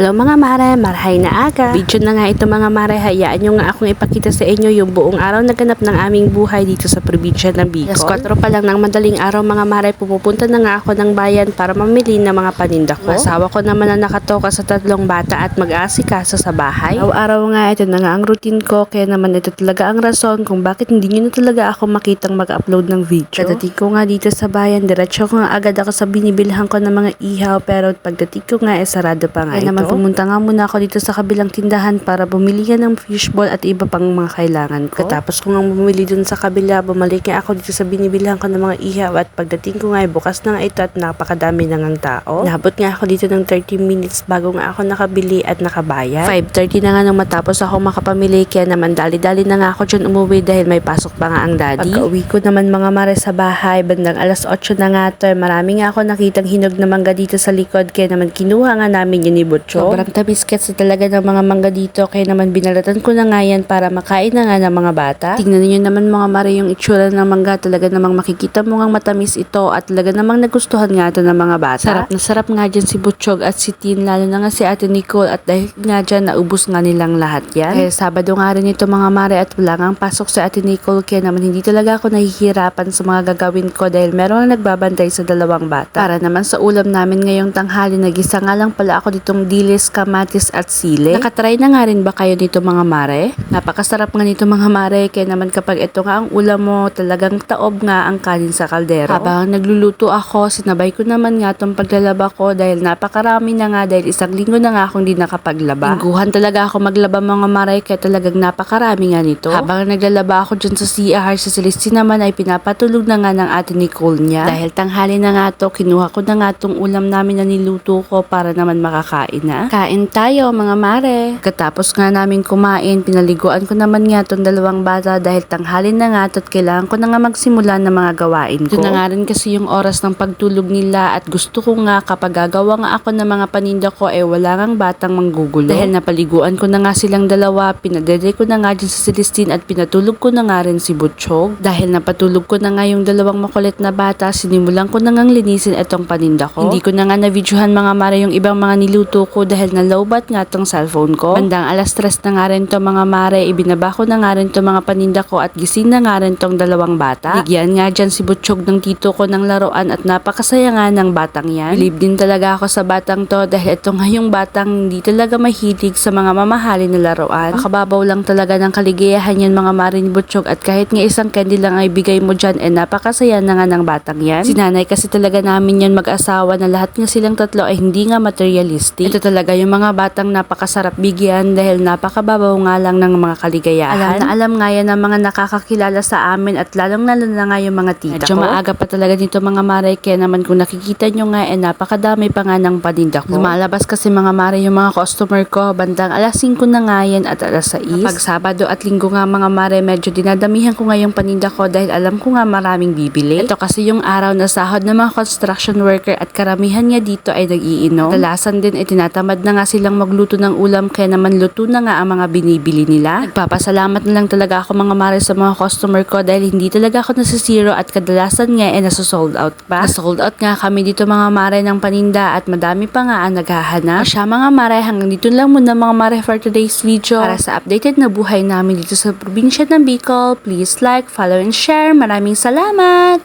Hello mga mare, marhay na aga. Video na nga ito mga mare, hayaan nyo nga akong ipakita sa inyo yung buong araw na ganap ng aming buhay dito sa probinsya ng Bicol. Alas 4 pa lang ng madaling araw mga mare, pumupunta na nga ako ng bayan para mamili ng mga paninda ko. Asawa ko naman na nakatoka sa tatlong bata at mag-aasikaso sa bahay. Araw-araw nga ito na nga ang routine ko, kaya naman ito talaga ang rason kung bakit hindi nyo na talaga ako makitang mag-upload ng video. Pagdating ko nga dito sa bayan, diretso ko nga agad ako sa binibilhan ko ng mga ihaw pero pagdating ko nga eh sarado pa nga ito. Pumunta nga muna ako dito sa kabilang tindahan para bumili nga ng fishball at iba pang mga kailangan ko. Katapos ko nga bumili dun sa kabila, bumalik nga ako dito sa binibilhan ko ng mga ihaw at pagdating ko nga eh, bukas na nga ito at napakadami na ngang tao. Nabot nga ako dito ng 30 minutes bago nga ako nakabili at nakabayad. 5.30 na nga nang matapos ako makapamili kaya naman dali-dali na nga ako dyan umuwi dahil may pasok pa nga ang daddy. Pagka uwi ko naman mga mare sa bahay, bandang alas 8 na nga to, eh, marami nga ako nakitang hinog na mangga dito sa likod kaya naman kinuha nga namin yun ni Butcho. Sobrang tamis kasi talaga ng mga mangga dito kaya naman binalatan ko na nga yan para makain na nga ng mga bata. Tingnan niyo naman mga mare yung itsura ng mangga talaga namang makikita mo nga matamis ito at talaga namang nagustuhan nga ito ng mga bata. Sarap na sarap nga dyan si Butchog at si Tin lalo na nga si Ate Nicole at dahil nga dyan naubos nga nilang lahat yan. Kaya Sabado nga rin ito mga mare at wala nga pasok sa Ate Nicole kaya naman hindi talaga ako nahihirapan sa mga gagawin ko dahil meron na nagbabantay sa dalawang bata. Para naman sa ulam namin ngayong tanghali nagisa nga lang pala ako ditong dilis, kamatis at sili. Nakatry na nga rin ba kayo nito mga mare? Napakasarap nga nito mga mare kaya naman kapag ito nga ang ulam mo talagang taob nga ang kanin sa kaldero. Habang nagluluto ako, sinabay ko naman nga tong paglalaba ko dahil napakarami na nga dahil isang linggo na nga akong di nakapaglaba. Lingguhan talaga ako maglaba mga mare kaya talagang napakarami nga nito. Habang naglalaba ako dyan sa CR, sa Celestine naman ay pinapatulog na nga ng ate Nicole niya. Dahil tanghali na nga to, kinuha ko na nga tong ulam namin na niluto ko para naman makakain na. Kain tayo mga mare. Katapos nga namin kumain, pinaliguan ko naman nga tong dalawang bata dahil tanghali na nga at kailangan ko na nga magsimula ng mga gawain ko. Na nga rin kasi yung oras ng pagtulog nila at gusto ko nga kapag gagawa nga ako ng mga paninda ko eh wala ngang batang manggugulo. Dahil napaliguan ko na nga silang dalawa, pinadede ko na nga dyan sa Celestine at pinatulog ko na nga rin si Butchog. Dahil napatulog ko na nga yung dalawang makulit na bata, sinimulan ko na ngang linisin itong paninda ko. Hindi ko na nga na-videohan mga mare yung ibang mga niluto ko dahil nalowbat nga tong cellphone ko. Bandang alas stress na nga rin to mga mare, ibinaba ko na nga rin to mga paninda ko at gising na nga rin tong dalawang bata. Bigyan nga dyan si Butchog ng tito ko ng laruan at napakasaya nga ng batang yan. Believe din talaga ako sa batang to dahil ito nga yung batang hindi talaga mahilig sa mga mamahalin na laruan. Makababaw lang talaga ng kaligayahan yan mga mare ni Butchog at kahit nga isang candy lang ay bigay mo dyan eh napakasaya na nga ng batang yan. Si nanay kasi talaga namin yan mag-asawa na lahat nga silang tatlo ay hindi nga materialistic. Ito talaga yung mga batang napakasarap bigyan dahil napakababaw nga lang ng mga kaligayahan. Alam na alam nga yan ng mga nakakakilala sa amin at lalong lalo na nga yung mga tita Medyo ko. maaga pa talaga dito mga mare kaya naman kung nakikita nyo nga eh napakadami pa nga ng paninda ko. Lumalabas kasi mga mare yung mga customer ko bandang alas 5 na nga yan at alas 6. Pag Sabado at Linggo nga mga mare medyo dinadamihan ko nga yung paninda ko dahil alam ko nga maraming bibili. Ito kasi yung araw na sahod ng mga construction worker at karamihan nga dito ay nag-iinom. Kadalasan din ay tinatamad na nga silang magluto ng ulam kaya naman luto na nga ang mga binibili nila. Nagpapasalamat na lang talaga ako mga mare sa mga customer ko dahil hindi talaga ako nasisiro at kadalasan nga ay nasa-sold out pa. Sold out nga kami dito mga mare ng paninda at madami pa nga ang naghahanap. Siya mga mare hanggang dito lang muna mga mare for today's video. Para sa updated na buhay namin dito sa probinsya ng Bicol, please like, follow and share. Maraming salamat!